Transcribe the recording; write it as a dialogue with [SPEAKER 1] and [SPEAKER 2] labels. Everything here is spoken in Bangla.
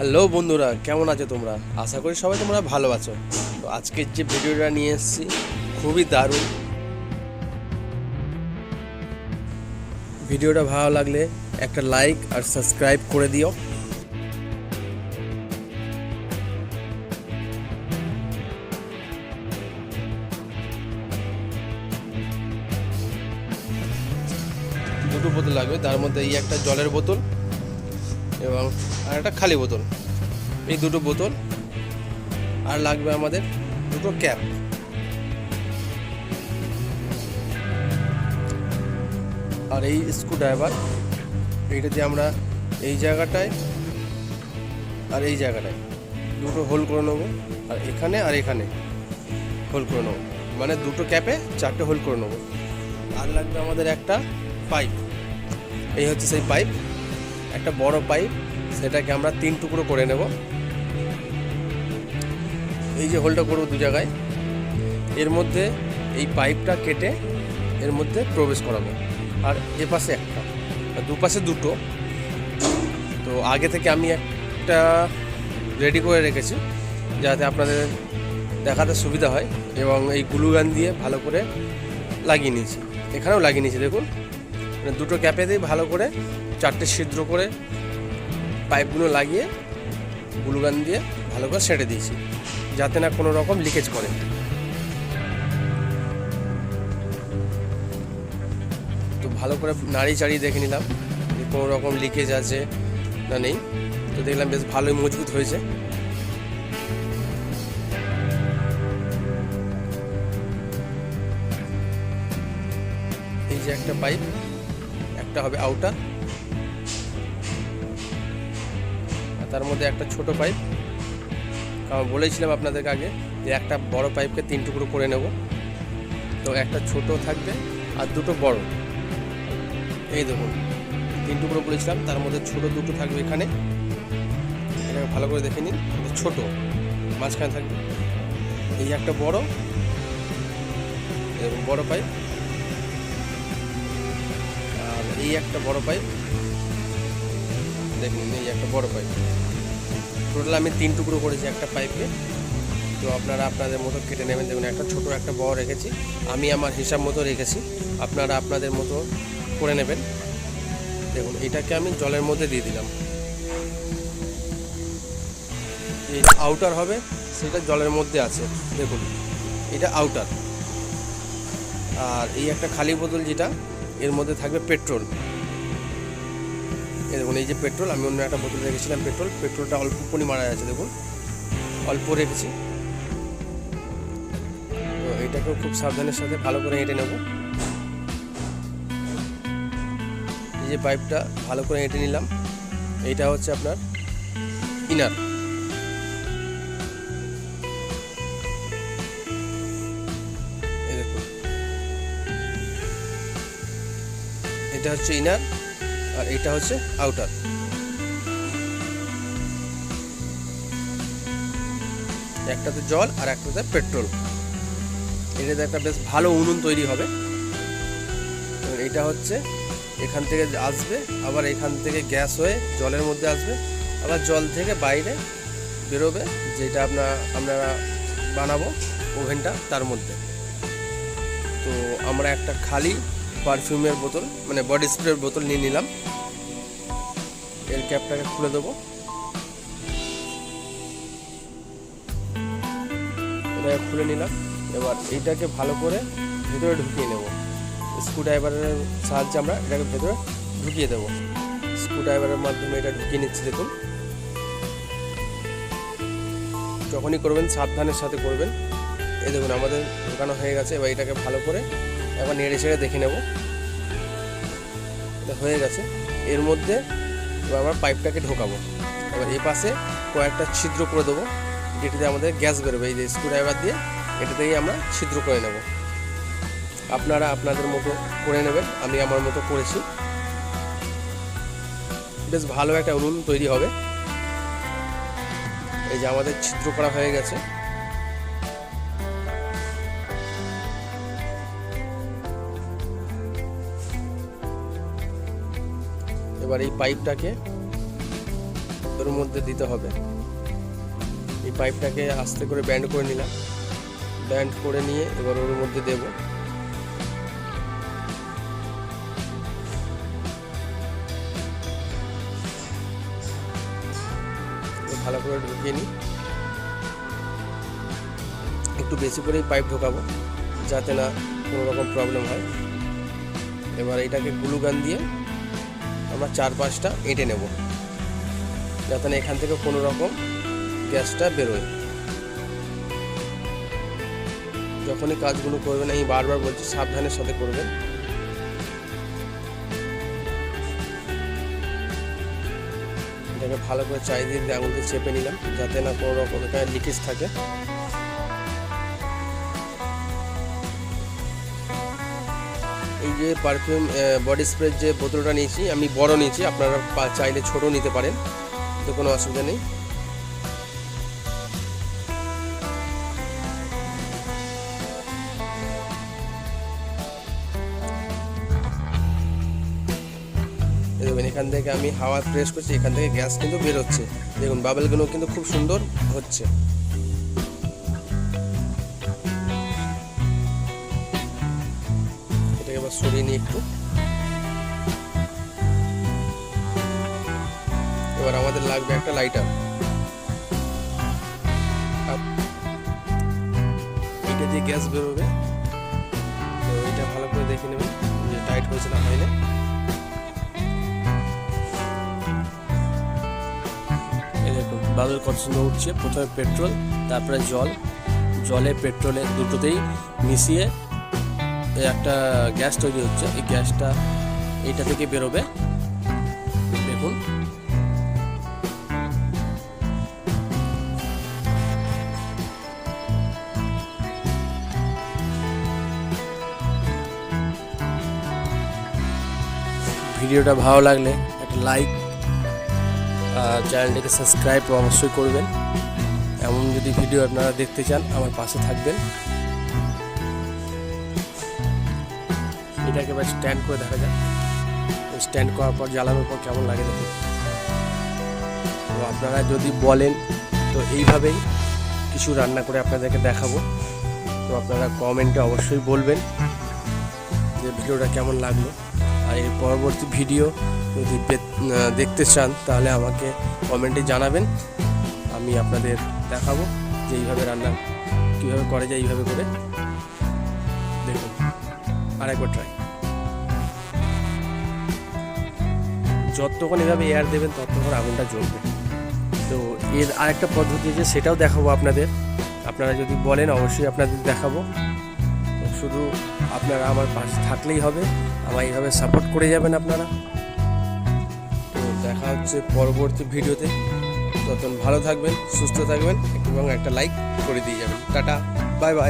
[SPEAKER 1] হ্যালো বন্ধুরা, কেমন আছো তোমরা? আশা করি সবাই তোমরা ভালো আছো। তো আজকের যে ভিডিওটা নিয়ে এসেছি, খুবই দারুণ। ভিডিওটা ভালো লাগলে একটা লাইক আর সাবস্ক্রাইব করে দিও। দুটো বোতল লাগবে, তার মধ্যে এই একটা জলের বোতল এবং আর একটা খালি বোতল। এই দুটো বোতল আর লাগবে আমাদের দুটো ক্যাপ। আর এই স্ক্রু ড্রাইভার এইটা দিয়ে আমরা এই জায়গাটায় আর এই জায়গাটায় দুটো হোল করে নেব, আর এখানে আর এখানে হোল করে নেব। মানে দুটো ক্যাপে চারটে হোল করে নেব। আর লাগবে আমাদের একটা পাইপ। এই হচ্ছে সেই পাইপ, একটা বড় পাইপ। সেটাকে আমরা তিন টুকরো করে নেব। এই যে হোলটা করব দু জায়গায়। এর মধ্যে এই পাইপটা কেটে এর মধ্যে প্রবেশ করাবো। আর এ পাশে একটা দুপাশে দুটো। তো আগে থেকে আমি একটা রেডি করে রেখেছি, যাতে আপনাদের দেখাতে সুবিধা হয় এবং এই গ্লুগান দিয়ে ভালো করে লাগিয়ে নিয়েছি। এখানেও লাগিয়ে নিয়েছি, দেখুন। মানে দুটো ক্যাপে দিয়ে ভালো করে চারটে ছিদ্র করে পাইপগুলো লাগিয়ে গ্লুগান দিয়ে ভালো করে সেটে দিয়েছি, যাতে না কোনো রকম লিকেজ করে। তো ভালো করে নাড়ি চাড়িয়ে দেখে নিলাম কোনো রকম লিকেজ আছে না নেই। তো দেখলাম বেশ ভালোই মজবুত হয়েছে। এই যে একটা পাইপ, একটা হবে আউটার তার মধ্যে একটা ছোট পাইপ কারণ বলেছিলাম আপনাদেরকে আগে যে একটা বড় পাইপকে তিন টুকরো করে নেব। তো একটা ছোট থাকবে আর দুটো বড়। এই দেখুন, তিন টুকরো বলেছিলাম তার মধ্যে ছোট দুটো থাকবে এখানে। এটাকে ভালো করে দেখে নিন, এটা ছোট, মাঝখানে থাকবে। এই একটা বড় এরকম বড় পাইপ আর এই একটা বড় পাইপ দেখুন, এই একটা বড় পাইপ টোটাল আমি তিন টুকরো করেছি একটা পাইপে তো আপনারা আপনাদের মতো কেটে নেবেন। দেখুন, একটা ছোট একটা বড় রেখেছি। আমি আমার হিসাব মতো রেখেছি। আপনারা আপনাদের মতো করে নেবেন। দেখুন, এটাকে আমি জলের মধ্যে দিয়ে দিলাম। এই আউটার হবে, সেটা জলের মধ্যে আছে। দেখুন, এটা আউটার আর এই একটা খালি বোতল যেটা, এর মধ্যে থাকবে পেট্রোল দেখুন, এই যে পেট্রোল, আমি অন্য একটা বোতল রেখেছিলাম পেট্রোল। পেট্রোলটা অল্প পরিমাণে আছে দেখুন। অল্প রেখেছি। তো এটাকেও খুব সাবধানের সাথে ভালো করে এঁটে নেব। এই যে পাইপটা, ভালো করে এঁটে নিলাম। এইটা হচ্ছে আপনার ইনার। এটা হচ্ছে ইনার। আর এটা হচ্ছে আউটার একটাতে জল আর একটাতে পেট্রোল এটাতে একটা বেশ ভালো উনুন তৈরি হবে। এটা হচ্ছে এখান থেকে আসবে, আবার এখান থেকে গ্যাস হয়ে জলের মধ্যে আসবে, আবার জল থেকে বাইরে বেরোবে, যেটা আপনার আমরা বানাবো ওভেনটা তার মধ্যে। তো আমরা একটা খালি পারফিউমের বোতল মানে বডি স্প্রের বোতল নিয়ে নিলাম। এর ক্যাপটাকে খুলে দেবো। এটাকে খুলে নিলাম। এবার এইটাকে ভালো করে ভেতরে ঢুকিয়ে নেব। স্ক্রু ড্রাইভারের সাহায্যে আমরা এটাকে ভেতরে ঢুকিয়ে দেবো। স্ক্রু ড্রাইভারের মাধ্যমে এটা ঢুকিয়ে নিচ্ছি, দেখুন। যখনই করবেন, সাবধানের সাথে করবেন। এই দেখুন, আমাদের ঢোকানো হয়ে গেছে। এবার এটাকে ভালো করে একবার নেড়ে ছেড়ে দেখে নেব। হয়ে গেছে। এর মধ্যে এবার আমরা পাইপটাকে ঢোকাবো। এবার এই পাশে কয়েকটা ছিদ্র করে দেবো। যেটাতে আমাদের গ্যাস বেরোবে। এই যে স্ক্রুড্রাইভার দিয়ে এটাতেই আমরা ছিদ্র করে নেব। আপনারা আপনাদের মতো করে নেবেন। আমি আমার মতো করেছি। বেশ ভালো একটা উনুন তৈরি হবে। এই যে আমাদের ছিদ্র করা হয়ে গেছে। এবার এই পাইপটাকে ওর মধ্যে দিতে হবে। এই পাইপটাকে আস্তে করে ব্যান্ড করে নিলাম। ব্যান্ড করে নিয়ে এবার ওর মধ্যে দেব। ভালো করে ঢুকিয়ে নিই। একটু বেশি করেই পাইপ ঢোকাবো, যাতে না কোনো রকম প্রবলেম হয়। এবার এটাকে গ্লু গান দিয়ে আমরা চার পাঁচটা এঁটে নেব। যাতে না এখান থেকে কোনো রকম গ্যাসটা বেরোয়। যখনই কাজগুলো করবেন, আমি বারবার বলছি, সাবধানের সাথে করবেন। ভালো করে চারিদিক দিয়ে আঙুল দিয়ে চেপে নিলাম, যাতে না কোনো রকম এখানে লিকেজ থাকে। যে পারফিউম বডি স্প্রে যে বোতলটা নিয়েছি, আমি বড় নিয়েছি, আপনারা চাইলে ছোট নিতে পারেন, তো কোনো অসুবিধা নেই। এখান থেকে আমি হাওয়া প্রেস করছি, এখান থেকে গ্যাস কিন্তু বেরোচ্ছে। দেখুন বাবেলগুলো কিন্তু খুব সুন্দর হচ্ছে। এবার সরিয়ে নিই একটু। এবার আমাদের লাগবে একটা লাইটার এটা দিয়ে গ্যাস বেরোবে। তো এটা ভালো করে দেখে নেবেন যে টাইট হয়েছে না হয় না দেখুন, বাদল কত সুন্দর উঠছে। প্রথমে পেট্রোল তারপরে জল। জলে পেট্রোলে দুটোতেই মিশিয়ে একটা গ্যাস তৈরি হচ্ছে। এই গ্যাসটা এটা থেকে বেরোবে। দেখুন। ভিডিওটা ভালো লাগলে একটা লাইক চ্যানেলটিকে সাবস্ক্রাইব অবশ্যই করবেন। এমন যদি ভিডিও আপনারা দেখতে চান, আমার পাশে থাকবেন। এটাকে এবার স্ট্যান্ড করে দেখা যাক। স্ট্যান্ড করার পর জ্বালানোর পর কেমন লাগে দেখুন তো আপনারা যদি বলেন, তো এইভাবেই কিছু রান্না করে আপনাদেরকে দেখাবো। তো আপনারা কমেন্টে অবশ্যই বলবেন যে ভিডিওটা কেমন লাগল। আর এর পরবর্তী ভিডিও যদি দেখতে চান, তাহলে আমাকে কমেন্টে জানাবেন। আমি আপনাদের দেখাবো যে এইভাবে রান্না, কীভাবে করে যায় এইভাবে করে। দেখুন। আরেকবার ট্রাই যতক্ষণ এভাবে এয়ার দেবেন, ততক্ষণ আগুনটা জ্বলবে। তো এর আরেকটা পদ্ধতি আছে সেটাও দেখাবো আপনাদের। আপনারা যদি বলেন, অবশ্যই আপনাদের দেখাবো। শুধু আপনারা আমার পাশে থাকলেই হবে। আমার এইভাবে সাপোর্ট করে যাবেন আপনারা। তো দেখা হচ্ছে পরবর্তী ভিডিওতে। ততক্ষণ ভালো থাকবেন, সুস্থ থাকবেন এবং একটা লাইক করে দিয়ে যাবেন। Tata bye bye